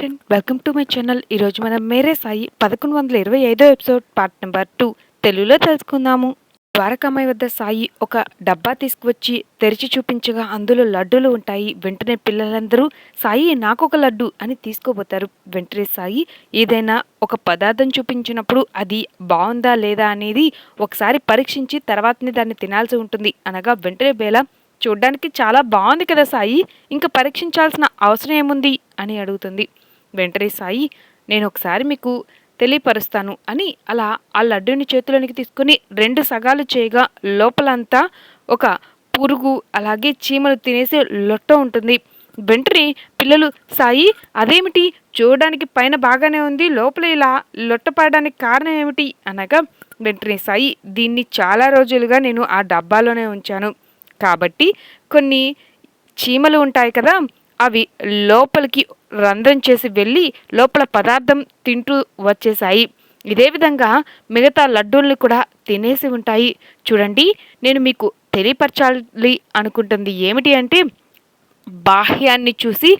Friend welcome to my channel ఈరోజు మనం మేరే సాయి పదకొండు వందల ఇరవై ఐదో ఎపిసోడ్ పార్ట్ నెంబర్ టూ తెలుగులో తెలుసుకుందాము. ద్వారకామాయి వద్ద సాయి ఒక డబ్బా తీసుకువచ్చి తెరిచి చూపించగా అందులో లడ్డూలు ఉంటాయి. వెంటనే పిల్లలందరూ సాయి నాకు ఒక లడ్డు అని తీసుకోబోతారు. వెంటనే సాయి ఏదైనా ఒక పదార్థం చూపించినప్పుడు అది బాగుందా లేదా అనేది ఒకసారి పరీక్షించి తర్వాతనే దాన్ని తినాల్సి ఉంటుంది అనగా వెంటనే బేల చూడ్డానికి చాలా బాగుంది కదా సాయి ఇంకా పరీక్షించాల్సిన అవసరం ఏముంది? అని అడుగుతుంది. వెంటనే సాయి నేను ఒకసారి మీకు తెలియపరుస్తాను అని అలా ఆ లడ్డూని చేతిలోనికి తీసుకుని రెండు సగాలు చేయగా లోపలంతా ఒక పురుగు అలాగే చీమలు తినేసే లొట్ట ఉంటుంది. వెంటనే పిల్లలు సాయి అదేమిటి? చూడడానికి పైన బాగానే ఉంది లోపల ఇలా లొట్టపడడానికి కారణం ఏమిటి? అనగా వెంటనే సాయి దీన్ని చాలా రోజులుగా నేను ఆ డబ్బాలోనే ఉంచాను. కాబట్టి కొన్ని చీమలు ఉంటాయి కదా అవి లోపలికి రంధ్రం చేసి వెళ్ళి లోపల పదార్థం తింటూ వచ్చేసాయి ఇదే విధంగా మిగతా లడ్డూల్ని కూడా తినేసి ఉంటాయి. చూడండి నేను మీకు తెలియపరచాలి అనుకుంటుంది ఏమిటి అంటే బాహ్యాన్ని చూసి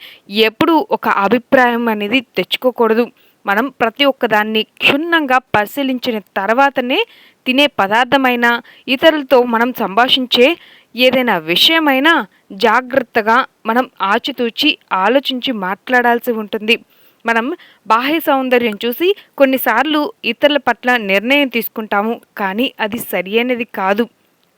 ఎప్పుడు ఒక అభిప్రాయం అనేది తెచ్చుకోకూడదు. మనం ప్రతి ఒక్కదాన్ని క్షుణ్ణంగా పరిశీలించిన తర్వాతనే తినే పదార్థమైన ఇతరులతో మనం సంభాషించే ఏదైనా విషయమైనా జాగ్రత్తగా మనం ఆచితూచి ఆలోచించి మాట్లాడాల్సి ఉంటుంది. మనం బాహ్య సౌందర్యం చూసి కొన్నిసార్లు ఇతరుల పట్ల నిర్ణయం తీసుకుంటాము. కానీ అది సరియైనది కాదు.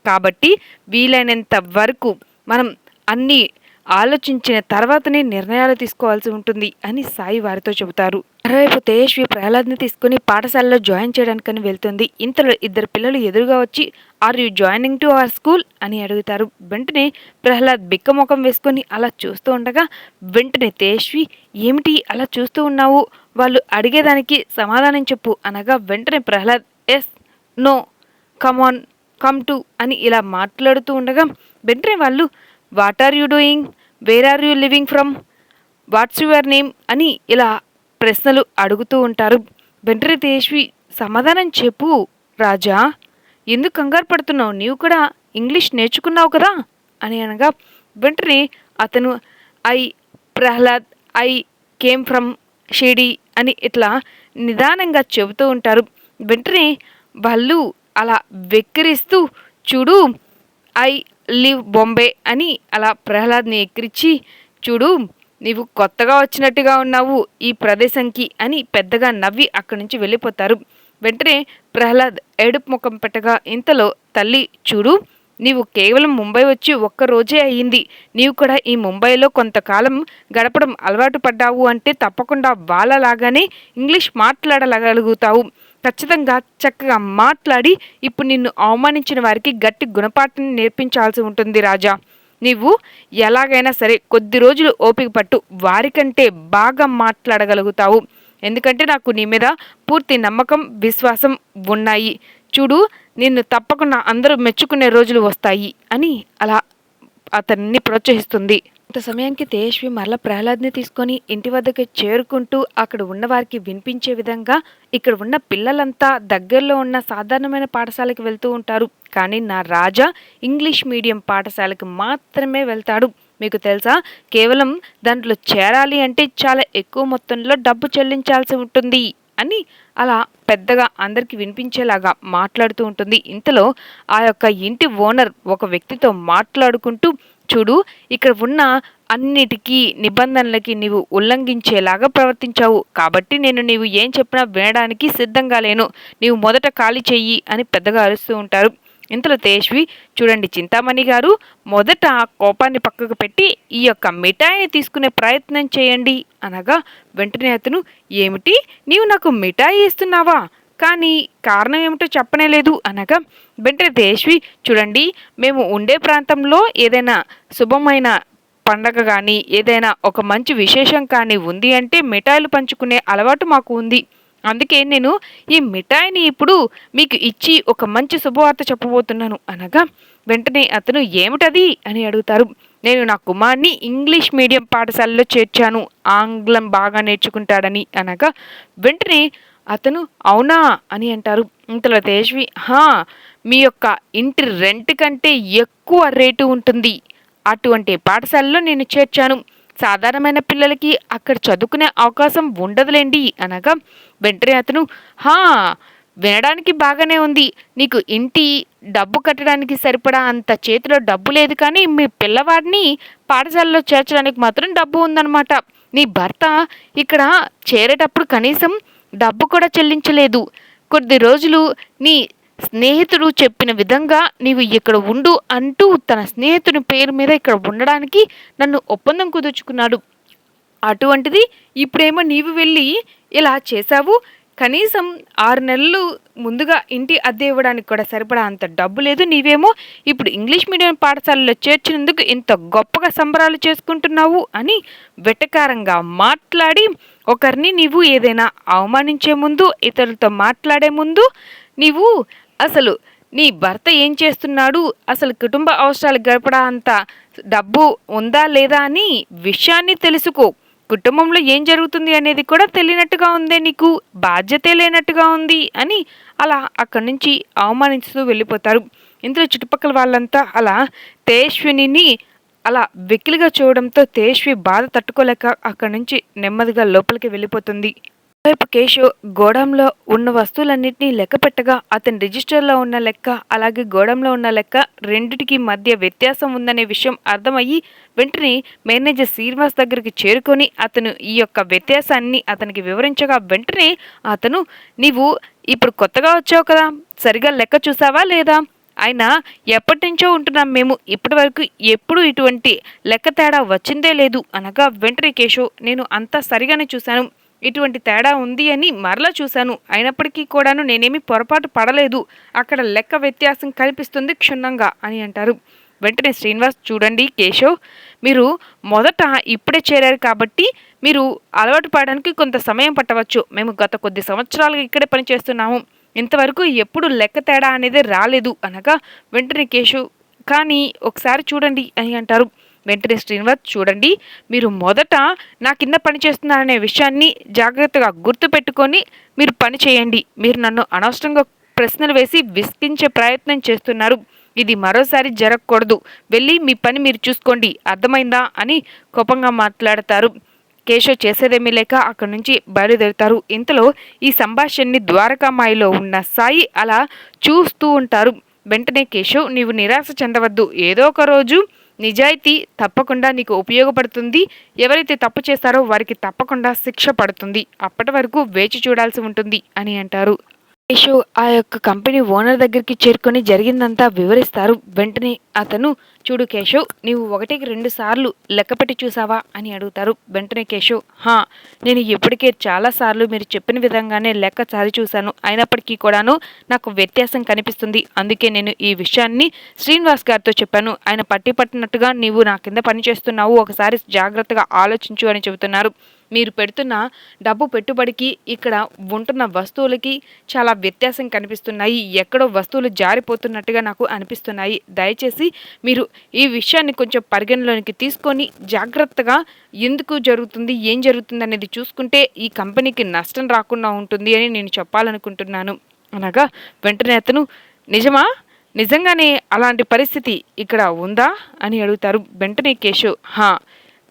కాబట్టి వీలైనంత వరకు మనం అన్నీ ఆలోచించిన తర్వాతనే నిర్ణయాలు తీసుకోవాల్సి ఉంటుంది అని సాయి వారితో చెబుతారు. మరోవైపు తేజస్వి ప్రహ్లాద్ని తీసుకుని పాఠశాలలో జాయిన్ చేయడానికని వెళ్తుంది. ఇంతలో ఇద్దరు పిల్లలు ఎదురుగా వచ్చి are you joining to our school? అని అడుగుతారు. వెంటనే ప్రహ్లాద్ బిక్కముఖం వేసుకొని అలా చూస్తూ ఉండగా వెంటనే తేజస్వి ఏమిటి అలా చూస్తూ ఉన్నావు? వాళ్ళు అడిగేదానికి సమాధానం చెప్పు అనగా వెంటనే Prahlad yes no come on come to అని ఇలా మాట్లాడుతూ ఉండగా వెంటనే వాళ్ళు what are you doing? Where are you living from? What's your name? అని ఇలా ప్రశ్నలు అడుగుతూ ఉంటారు. వెంటనే తేజ్వి సమాధానం చెప్పు రాజా. ఎందుకు కంగారు పడుతున్నావు? నీవు కూడా ఇంగ్లీష్ నేర్చుకున్నావు కదా? అని అనగా వెంటనే అతను I Prahlad I came from Shirdi అని ఇట్లా నిదానంగా చెబుతూ ఉంటారు. వెంటనే వాళ్ళు అలా వెక్కిరిస్తూ చూడు ఐ లివ్ బొంబే అని అలా ప్రహ్లాద్ని ఎక్కిరిచి చూడు నీవు కొత్తగా వచ్చినట్టుగా ఉన్నావు ఈ ప్రదేశంకి అని పెద్దగా నవ్వి అక్కడి నుంచి వెళ్ళిపోతారు. వెంటనే ప్రహ్లాద్ ఏడుపు ముఖం పెట్టగా ఇంతలో తల్లి చూడు నీవు కేవలం ముంబై వచ్చి ఒక్క రోజే అయ్యింది. నీవు కూడా ఈ ముంబైలో కొంతకాలం గడపడం అలవాటు పడ్డావు అంటే తప్పకుండా వాళ్ళలాగానే ఇంగ్లీష్ మాట్లాడగలుగుతావు. ఖచ్చితంగా చక్కగా మాట్లాడి ఇప్పుడు నిన్ను అవమానించిన వారికి గట్టి గుణపాఠం నేర్పించాల్సి ఉంటుంది రాజా. నీవు ఎలాగైనా సరే కొద్ది రోజులు ఓపిక పట్టు వారికంటే బాగా మాట్లాడగలుగుతావు. ఎందుకంటే నాకు నీ మీద పూర్తి నమ్మకం విశ్వాసం ఉన్నాయి. చూడు నిన్ను తప్పకుండా అందరూ మెచ్చుకునే రోజులు వస్తాయి అని అలా అతన్ని ప్రోత్సహిస్తుంది. ఇంత సమయానికి తేజస్వి మరల ప్రహ్లాద్ని తీసుకొని ఇంటి వద్దకు చేరుకుంటూ అక్కడ ఉన్న వారికి వినిపించే విధంగా ఇక్కడ ఉన్న పిల్లలంతా దగ్గరలో ఉన్న సాధారణమైన పాఠశాలకు వెళ్తూ ఉంటారు. కానీ నా రాజా ఇంగ్లీష్ మీడియం పాఠశాలకు మాత్రమే వెళ్తాడు. మీకు తెలుసా? కేవలం దాంట్లో చేరాలి అంటే చాలా ఎక్కువ మొత్తంలో డబ్బు చెల్లించాల్సి ఉంటుంది. అని అలా పెద్దగా అందరికీ వినిపించేలాగా మాట్లాడుతూ ఉంటుంది. ఇంతలో ఆ యొక్క ఇంటి ఓనర్ ఒక వ్యక్తితో మాట్లాడుకుంటూ చూడు ఇక్కడ ఉన్న అన్నిటికీ నిబంధనలకి నీవు ఉల్లంఘించేలాగా ప్రవర్తించావు. కాబట్టి నేను నీవు ఏం చెప్పినా వినడానికి సిద్ధంగా లేను. నీవు మొదట ఖాళీ చెయ్యి అని పెద్దగా అరుస్తూ ఉంటారు. ఇంతలో తేజ్వి చూడండి చింతామణి గారు మొదట కోపాన్ని పక్కకు పెట్టి ఈ యొక్క మిఠాయిని తీసుకునే ప్రయత్నం చేయండి అనగా వెంటనే అతను ఏమిటి? నీవు నాకు మిఠాయి ఇస్తున్నావా? కానీ కారణం ఏమిటో చెప్పనే లేదు. అనగా వెంటనే తేజ్వి చూడండి మేము ఉండే ప్రాంతంలో ఏదైనా శుభమైన పండగ కానీ ఏదైనా ఒక మంచి విశేషం కానీ ఉంది అంటే మిఠాయిలు పంచుకునే అలవాటు మాకు ఉంది. అందుకే నేను ఈ మిఠాయిని ఇప్పుడు మీకు ఇచ్చి ఒక మంచి శుభవార్త చెప్పబోతున్నాను. అనగా వెంటనే అతను ఏమిటది? అని అడుగుతారు. నేను నా కుమార్ని ఇంగ్లీష్ మీడియం పాఠశాలలో చేర్చాను. ఆంగ్లం బాగా నేర్చుకుంటాడని. అనగా వెంటనే అతను అవునా? అని అంటారు. ఇంతలో తేజ్వి హా మీ యొక్క ఇంటి రెంట్ కంటే ఎక్కువ రేటు ఉంటుంది. అటువంటి పాఠశాలలో నేను చేర్చాను. సాధారణమైన పిల్లలకి అక్కడ చదువుకునే అవకాశం ఉండదులేండి అనగా వెంటనే అతను హా వినడానికి బాగానే ఉంది. నీకు ఇంటి డబ్బు కట్టడానికి సరిపడా అంత చేతిలో డబ్బు లేదు కానీ మీ పిల్లవాడిని పాఠశాలలో చేర్చడానికి మాత్రం డబ్బు ఉందన్నమాట. నీ భర్త ఇక్కడ చేరేటప్పుడు కనీసం డబ్బు కూడా చెల్లించలేదు. కొద్ది రోజులు నీ స్నేహితుడు చెప్పిన విధంగా నీవు ఇక్కడ ఉండు అంటూ తన స్నేహితుని పేరు మీద ఇక్కడ ఉండడానికి నన్ను ఒప్పందం కుదుర్చుకున్నాడు. అటువంటిది ఇప్పుడేమో నీవు వెళ్ళి ఇలా చేశావు. కనీసం ఆరు నెలలు ముందుగా ఇంటి అద్దె ఇవ్వడానికి కూడా సరిపడా అంత డబ్బు లేదు నీవేమో. ఇప్పుడు ఇంగ్లీష్ మీడియం పాఠశాలలో చేర్చినందుకు ఇంత గొప్పగా సంబరాలు చేసుకుంటున్నావు అని వెటకారంగా మాట్లాడి ఒకరిని నీవు ఏదైనా అవమానించే ముందు ఇతరులతో మాట్లాడే ముందు నీవు అసలు నీ భర్త ఏం చేస్తున్నాడు? అసలు కుటుంబ అవసరాలు గడపడా అంత డబ్బు ఉందా లేదా అని విషయాన్ని తెలుసుకో. కుటుంబంలో ఏం జరుగుతుంది అనేది కూడా తెలియనట్టుగా ఉందే నీకు. బాధ్యతే లేనట్టుగా ఉంది అని అలా అక్కడి నుంచి అవమానిస్తూ వెళ్ళిపోతారు. ఇందులో చుట్టుపక్కల వాళ్ళంతా అలా తేజ్విని అలా వెకిలిగా చూడడంతో తేష్వి బాధ తట్టుకోలేక అక్కడి నుంచి నెమ్మదిగా లోపలికి వెళ్ళిపోతుంది. వైపు కేశవ్ గోడంలో ఉన్న వస్తువులన్నింటినీ లెక్క పెట్టగా అతని రిజిస్టర్లో ఉన్న లెక్క అలాగే గోడంలో ఉన్న లెక్క రెండిటికి మధ్య వ్యత్యాసం ఉందనే విషయం అర్థమయ్యి వెంటనే మేనేజర్ శ్రీనివాస్ దగ్గరికి చేరుకొని అతను ఈ యొక్క వ్యత్యాసాన్ని అతనికి వివరించగా వెంటనే అతను నీవు ఇప్పుడు కొత్తగా వచ్చావు కదా సరిగా లెక్క చూసావా లేదా? అయినా ఎప్పటి నుంచో ఉంటున్నాం మేము ఇప్పటి వరకు ఎప్పుడు ఇటువంటి లెక్క తేడా వచ్చిందే లేదు అనగా వెంటనే కేశవ్ నేను అంతా సరిగానే చూశాను ఇటువంటి తేడా ఉంది అని మరలా చూశాను. అయినప్పటికీ కూడాను నేనేమి పొరపాటు పడలేదు. అక్కడ లెక్క వ్యత్యాసం కనిపిస్తుంది క్షుణ్ణంగా అని అంటారు. వెంటనే శ్రీనివాస్ చూడండి కేశవ్ మీరు మొదట ఇప్పుడే చేరారు కాబట్టి మీరు అలవాటు పడడానికి కొంత సమయం పట్టవచ్చు. మేము గత కొద్ది సంవత్సరాలుగా ఇక్కడే పనిచేస్తున్నాము. ఇంతవరకు ఎప్పుడు లెక్క తేడా అనేది రాలేదు అనగా వెంటనే కేశవ్ కానీ ఒకసారి చూడండి అని అంటారు. వెంటనే శ్రీనివాస్ చూడండి. మీరు మొదట నా కింద పని చేస్తున్నారనే విషయాన్ని జాగ్రత్తగా గుర్తుపెట్టుకొని మీరు పని చేయండి. మీరు నన్ను అనవసరంగా ప్రశ్నలు వేసి విసిగించే ప్రయత్నం చేస్తున్నారు. ఇది మరోసారి జరగకూడదు. వెళ్ళి మీ పని మీరు చూసుకోండి. అర్థమైందా అని కోపంగా మాట్లాడతారు. కేశవ్ చేసేదేమీ లేక అక్కడి నుంచి బయలుదేరుతారు. ఇంతలో ఈ సంభాషణని ద్వారకామాయిలో ఉన్న సాయి అలా చూస్తూ ఉంటారు. వెంటనే కేశవ్ నీవు నిరాశ చెందవద్దు. ఏదో ఒక రోజు నిజాయితీ తప్పకుండా నీకు ఉపయోగపడుతుంది. ఎవరైతే తప్పు చేస్తారో వారికి తప్పకుండా శిక్ష పడుతుంది. అప్పటి వరకు వేచి చూడాల్సి ఉంటుంది అని అంటారు. కేశవ్ ఆ యొక్క కంపెనీ ఓనర్ దగ్గరికి చేరుకొని జరిగిందంతా వివరిస్తారు. వెంటనే అతను చూడు కేశవ్ నీవు ఒకటికి రెండు సార్లు లెక్కపెట్టి చూసావా? అని అడుగుతారు. వెంటనే కేశవ్ హా నేను ఇప్పటికే చాలా సార్లు మీరు చెప్పిన విధంగానే లెక్క సారి చూశాను. అయినప్పటికీ కూడాను నాకు వ్యత్యాసం కనిపిస్తుంది. అందుకే నేను ఈ విషయాన్ని శ్రీనివాస్ గారితో చెప్పాను. ఆయన పట్టి పట్టినట్టుగా నీవు నా కింద పనిచేస్తున్నావు. ఒకసారి జాగ్రత్తగా ఆలోచించు అని చెబుతున్నారు. మీరు పెడుతున్న డబ్బు పెట్టుబడికి ఇక్కడ ఉంటున్న వస్తువులకి చాలా వ్యత్యాసం కనిపిస్తున్నాయి. ఎక్కడో వస్తువులు జారిపోతున్నట్టుగా నాకు అనిపిస్తున్నాయి. దయచేసి మీరు ఈ విషయాన్ని కొంచెం పరిగణలోనికి తీసుకొని జాగ్రత్తగా ఎందుకు జరుగుతుంది ఏం జరుగుతుంది అనేది చూసుకుంటే ఈ కంపెనీకి నష్టం రాకుండా ఉంటుంది అని నేను చెప్పాలనుకుంటున్నాను. అనగా వెంటనే అతను నిజమా? నిజంగానే అలాంటి పరిస్థితి ఇక్కడ ఉందా? అని అడుగుతారు వెంటనే కేశవ్. హా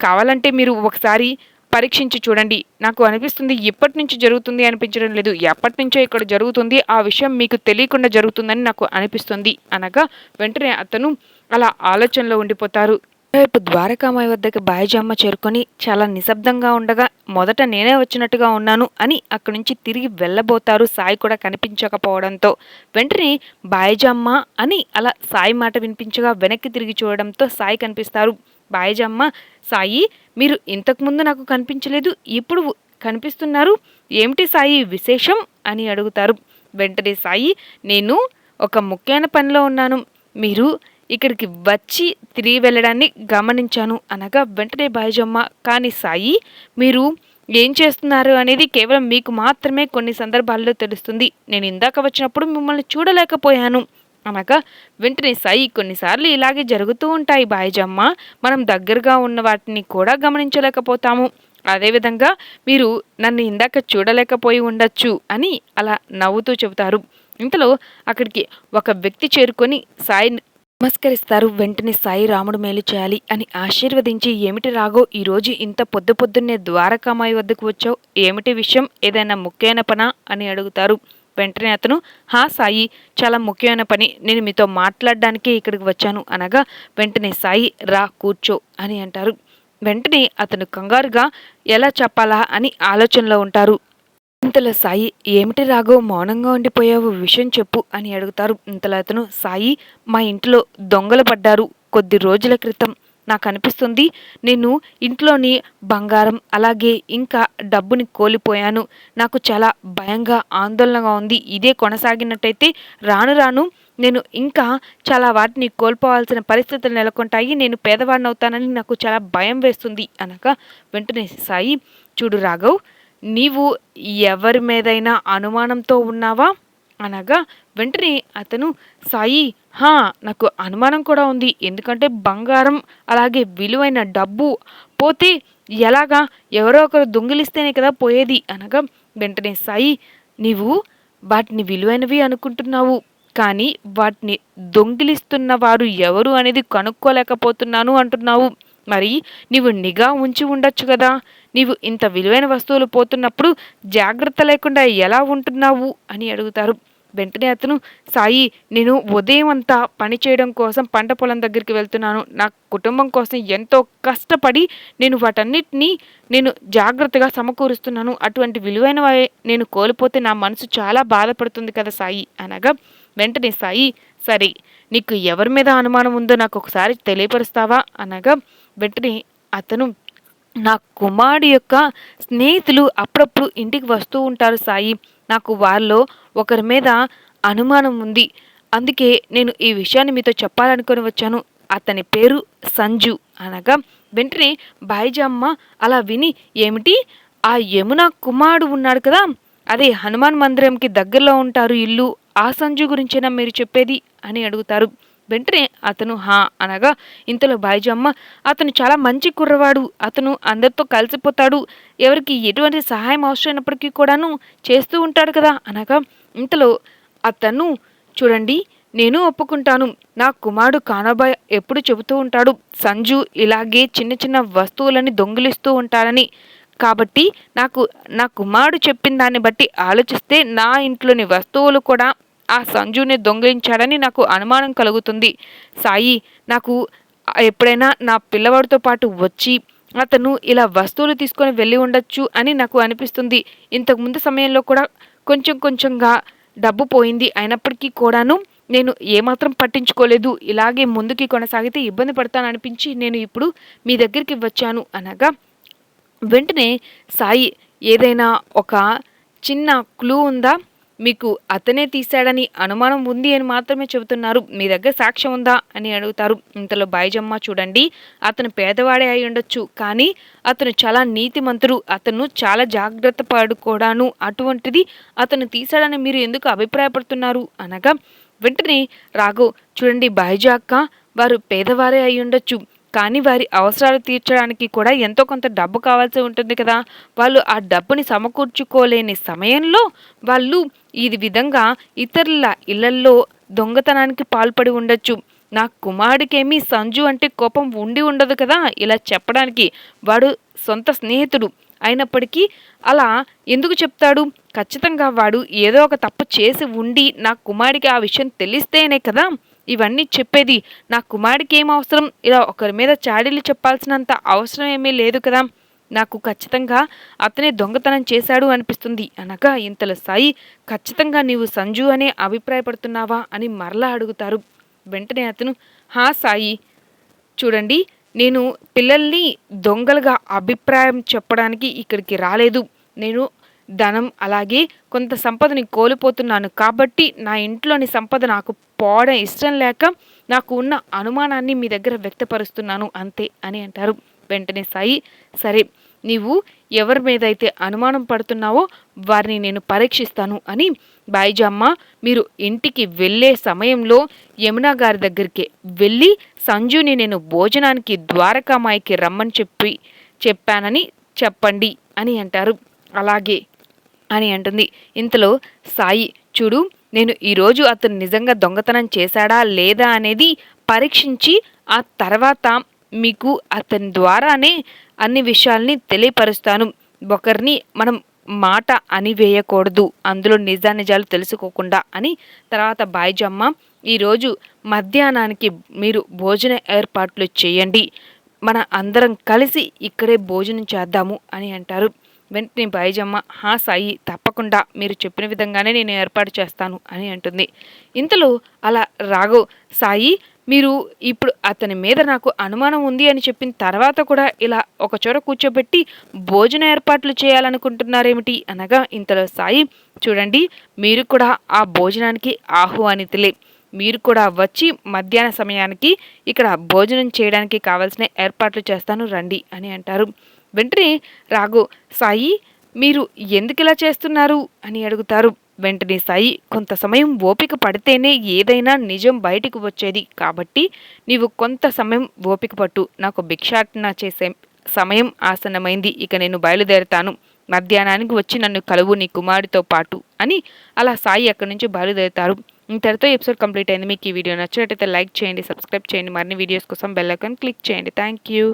కావాలంటే మీరు ఒకసారి పరీక్షించి చూడండి. నాకు అనిపిస్తుంది ఎప్పటి నుంచి జరుగుతుంది అనిపించడం లేదు. ఎప్పటి నుంచో ఇక్కడ జరుగుతుంది. ఆ విషయం మీకు తెలియకుండా జరుగుతుందని నాకు అనిపిస్తుంది. అనగా వెంటనే అతను అలా ఆలోచనలో ఉండిపోతారు. రేపు ద్వారకామాయి వద్దకు బాయిజమ్మ చేరుకొని చాలా నిశ్శబ్దంగా ఉండగా మొదట నేనే వచ్చినట్టుగా ఉన్నాను అని అక్కడి నుంచి తిరిగి వెళ్ళబోతారు సాయి కూడా కనిపించకపోవడంతో. వెంటనే బాయిజమ్మ అని అలా సాయి మాట వినిపించగా వెనక్కి తిరిగి చూడడంతో సాయి కనిపిస్తారు. బాయిజమ్మ సాయి మీరు ఇంతకుముందు నాకు కనిపించలేదు ఇప్పుడు కనిపిస్తున్నారు. ఏమిటి సాయి విశేషం? అని అడుగుతారు. వెంటనే సాయి నేను ఒక ముఖ్యమైన పనిలో ఉన్నాను. మీరు ఇక్కడికి వచ్చి తిరిగి వెళ్ళడాన్ని గమనించాను అనగా వెంటనే బాయిజమ్మ కానీ సాయి మీరు ఏం చేస్తున్నారు అనేది కేవలం మీకు మాత్రమే కొన్ని సందర్భాల్లో తెలుస్తుంది. నేను ఇందాక వచ్చినప్పుడు మిమ్మల్ని చూడలేకపోయాను. అనగా వెంటనే సాయి కొన్నిసార్లు ఇలాగే జరుగుతూ ఉంటాయి బాయిజమ్మ. మనం దగ్గరగా ఉన్న వాటిని కూడా గమనించలేకపోతాము. అదేవిధంగా మీరు నన్ను ఇందాక చూడలేకపోయి ఉండొచ్చు అని అలా నవ్వుతూ చెబుతారు. ఇంతలో అక్కడికి ఒక వ్యక్తి చేరుకొని సాయి నమస్కరిస్తారు. వెంటనే సాయి రాముడు మేలు చేయాలి అని ఆశీర్వదించి ఏమిటి రాగో ఈరోజు ఇంత పొద్దు పొద్దున్నే ద్వారకామాయి వద్దకు వచ్చావు? ఏమిటి విషయం? ఏదైనా ముఖ్యమైన పనా? అని అడుగుతారు. వెంటనే అతను హా సాయి చాలా ముఖ్యమైన పని. నేను మీతో మాట్లాడడానికే ఇక్కడికి వచ్చాను. అనగా వెంటనే సాయి రా కూర్చో అని అంటారు. వెంటనే అతను కంగారుగా ఎలా చెప్పాలా? అని ఆలోచనలో ఉంటారు. ఇంతలో సాయి ఏమిటి రాఘవ్ మౌనంగా ఉండిపోయావు? విషయం చెప్పు అని అడుగుతారు. ఇంతలో అతను సాయి మా ఇంట్లో దొంగలు పడ్డారు కొద్ది రోజుల క్రితం. నాకు అనిపిస్తుంది నేను ఇంట్లోని బంగారం అలాగే ఇంకా డబ్బుని కోల్పోయాను. నాకు చాలా భయంగా ఆందోళనగా ఉంది. ఇదే కొనసాగినట్టయితే రాను రాను నేను ఇంకా చాలా వాటిని కోల్పోవాల్సిన పరిస్థితులు నెలకొంటాయి. నేను పేదవాడిని అవుతానని నాకు చాలా భయం వేస్తుంది అనగా వెంటనే సాయి చూడు రాఘవ్ నీవు ఎవరి మీదైనా అనుమానంతో ఉన్నావా? అనగా వెంటనే అతను సాయి హా నాకు అనుమానం కూడా ఉంది. ఎందుకంటే బంగారం అలాగే విలువైన డబ్బు పోతే ఎలాగా ఎవరో ఒకరు దొంగిలిస్తేనే కదా పోయేది అనగా వెంటనే సాయి నీవు వాటిని విలువైనవి అనుకుంటున్నావు. కానీ వాటిని దొంగిలిస్తున్న వారు ఎవరు అనేది కనుక్కోలేకపోతున్నాను అంటున్నావు. మరి నీవు నిఘా ఉంచి ఉండొచ్చు కదా. నీవు ఇంత విలువైన వస్తువులు పోతున్నప్పుడు జాగ్రత్త లేకుండా ఎలా ఉంటున్నావు అని అడుగుతారు. వెంటనే అతను సాయి నేను ఉదయం అంతా పని చేయడం కోసం పంట పొలం దగ్గరికి వెళ్తున్నాను. నా కుటుంబం కోసం ఎంతో కష్టపడి నేను వాటన్నిటినీ నేను జాగ్రత్తగా సమకూరుస్తున్నాను. అటువంటి విలువైన నేను కోల్పోతే నా మనసు చాలా బాధపడుతుంది కదా సాయి అనగా వెంటనే సాయి సరే నీకు ఎవరి మీద అనుమానం ఉందో నాకు ఒకసారి తెలియపరుస్తావా? అనగా వెంటనే అతను నా కుమారుడు యొక్క స్నేహితులు అప్పుడప్పుడు ఇంటికి వస్తూ ఉంటారు సాయి. నాకు వారిలో ఒకరి మీద అనుమానం ఉంది. అందుకే నేను ఈ విషయాన్ని మీతో చెప్పాలనుకొని వచ్చాను. అతని పేరు సంజు అనగా వెంటనే బాయిజమ్మ అలా విని ఏమిటి? ఆ యమున కుమారుడు ఉన్నాడు కదా. అదే హనుమాన్ మందిరంకి దగ్గరలో ఉంటారు ఇల్లు. ఆ సంజు గురించేనా మీరు చెప్పేది? అని అడుగుతారు. వెంటనే అతను హా అనగా ఇంతలో బాయిజమ్మ అతను చాలా మంచి కుర్రవాడు. అతను అందరితో కలిసిపోతాడు. ఎవరికి ఎటువంటి సహాయం అవసరమైనప్పటికీ కూడాను చేస్తూ ఉంటాడు కదా అనగా ఇంతలో అతను చూడండి నేను ఒప్పుకుంటాను. నా కుమారుడు కానాబాయ్ ఎప్పుడు చెబుతూ ఉంటాడు సంజు ఇలాగే చిన్న చిన్న వస్తువులని దొంగిలిస్తూ ఉంటారని. కాబట్టి నాకు నా కుమారుడు చెప్పిన దాన్ని బట్టి ఆలోచిస్తే నా ఇంట్లోని వస్తువులు కూడా ఆ సంజుని దొంగిలించాడని నాకు అనుమానం కలుగుతుంది. సాయి నాకు ఎప్పుడైనా నా పిల్లవాడితో పాటు వచ్చి అతను ఇలా వస్తువులు తీసుకొని వెళ్ళి ఉండొచ్చు అని నాకు అనిపిస్తుంది. ఇంతకుముందు సమయంలో కూడా కొంచెం కొంచెంగా డబ్బు పోయింది అయినప్పటికీ కూడాను నేను ఏమాత్రం పట్టించుకోలేదు. ఇలాగే ముందుకి కొనసాగితే ఇబ్బంది పడతాననిపించి నేను ఇప్పుడు మీ దగ్గరికి వచ్చాను అనగా వెంటనే సాయి ఏదైనా ఒక చిన్న క్లూ ఉందా? మీకు అతనే తీశాడని అనుమానం ఉంది అని మాత్రమే చెబుతున్నారు. మీ దగ్గర సాక్ష్యం ఉందా? అని అడుగుతారు. ఇంతలో బాయిజమ్మ చూడండి. అతను పేదవాడే అయి ఉండొచ్చు కానీ అతను చాలా నీతిమంతుడు. అతను చాలా జాగ్రత్త పడుకోడాను. అటువంటిది అతను తీశాడని మీరు ఎందుకు అభిప్రాయపడుతున్నారు? అనగా వెంటనే రాఘవ్ చూడండి బాయిజాక్క వారు పేదవారే అయి ఉండొచ్చు. కానీ వారి అవసరాలు తీర్చడానికి కూడా ఎంతో కొంత డబ్బు కావాల్సి ఉంటుంది కదా. వాళ్ళు ఆ డబ్బుని సమకూర్చుకోలేని సమయంలో వాళ్ళు ఈ విధంగా ఇతరుల ఇళ్ళల్లో దొంగతనానికి పాల్పడి ఉండొచ్చు. నా కుమారుడికేమీ సంజు అంటే కోపం ఉండి ఉండదు కదా. ఇలా చెప్పడానికి వాడు సొంత స్నేహితుడు అయినప్పటికీ అలా ఎందుకు చెప్తాడు? ఖచ్చితంగా వాడు ఏదో ఒక తప్పు చేసి ఉండి నా కుమారుడికి ఆ విషయం తెలిస్తేనే కదా ఇవన్నీ చెప్పేది నా కుమారుడికి ఏం అవసరం? ఇలా ఒకరి మీద చాడీలు చెప్పాల్సినంత అవసరం ఏమీ లేదు కదా. నాకు ఖచ్చితంగా అతనే దొంగతనం చేశాడు అనిపిస్తుంది. అనగా ఇంతలో సాయి ఖచ్చితంగా నీవు సంజు అనే అభిప్రాయపడుతున్నావా అని మరలా అడుగుతారు. వెంటనే అతను హా సాయి చూడండి నేను పిల్లల్ని దొంగలుగా అభిప్రాయం చెప్పడానికి ఇక్కడికి రాలేదు. నేను ధనం అలాగే కొంత సంపదని కోల్పోతున్నాను. కాబట్టి నా ఇంట్లోని సంపద నాకు పోవడం ఇష్టం లేక నాకు ఉన్న అనుమానాన్ని మీ దగ్గర వ్యక్తపరుస్తున్నాను. అంతే అని అంటారు. వెంటనే సాయి సరే నీవు ఎవరి మీద అయితే అనుమానం పడుతున్నావో వారిని నేను పరీక్షిస్తాను అని బాయిజమ్మ మీరు ఇంటికి వెళ్ళే సమయంలో యమునా గారి దగ్గరికి వెళ్ళి సంజుని నేను భోజనానికి ద్వారకామాయికి రమ్మని చెప్పి చెప్పానని చెప్పండి అని అంటారు. అలాగే అని అంటుంది. ఇంతలో సాయి చూడు నేను ఈరోజు అతను నిజంగా దొంగతనం చేశాడా లేదా అనేది పరీక్షించి ఆ తర్వాత మీకు అతని ద్వారానే అన్ని విషయాల్ని తెలియపరుస్తాను. ఒకరిని మనం మాట అని వేయకూడదు అందులో నిజానిజాలు తెలుసుకోకుండా అని తర్వాత బాయిజమ్మ ఈరోజు మధ్యాహ్నానికి మీరు భోజన ఏర్పాట్లు చేయండి. మన అందరం కలిసి ఇక్కడే భోజనం చేద్దాము అని అంటారు. వెంటనే బైజమ్మ హా సాయి తప్పకుండా మీరు చెప్పిన విధంగానే నేను ఏర్పాటు చేస్తాను అని అంటుంది. ఇంతలో అలా రాఘవ్ సాయి మీరు ఇప్పుడు అతని మీద నాకు అనుమానం ఉంది అని చెప్పిన తర్వాత కూడా ఇలా ఒక చోట కూర్చోబెట్టి భోజన ఏర్పాట్లు చేయాలనుకుంటున్నారేమిటి అనగా ఇంతలో సాయి చూడండి మీరు కూడా ఆ భోజనానికి ఆహ్వానితులే. మీరు కూడా వచ్చి మధ్యాహ్న సమయానికి ఇక్కడ భోజనం చేయడానికి కావాల్సిన ఏర్పాట్లు చేస్తాను రండి అని అంటారు. వెంటనే రాఘు సాయి మీరు ఎందుకు ఇలా చేస్తున్నారు? అని అడుగుతారు. వెంటనే సాయి కొంత సమయం ఓపిక పడితేనే ఏదైనా నిజం బయటికి వచ్చేది. కాబట్టి నీవు కొంత సమయం ఓపిక పట్టు. నాకు భిక్షాటన చేసే సమయం ఆసన్నమైంది. ఇక నేను బయలుదేరుతాను. మధ్యాహ్నానికి వచ్చి నన్ను కలువు నీ కుమారుడితో పాటు అని అలా సాయి అక్కడి నుంచి బయలుదేరుతారు. ఇంతటితో ఎపిసోడ్ కంప్లీట్ అయింది. మీకు ఈ వీడియో నచ్చినట్టయితే లైక్ చేయండి సబ్స్క్రైబ్ చేయండి. మరిన్ని వీడియోస్ కోసం బెల్ ఐకాన్ క్లిక్ చేయండి. Thank you.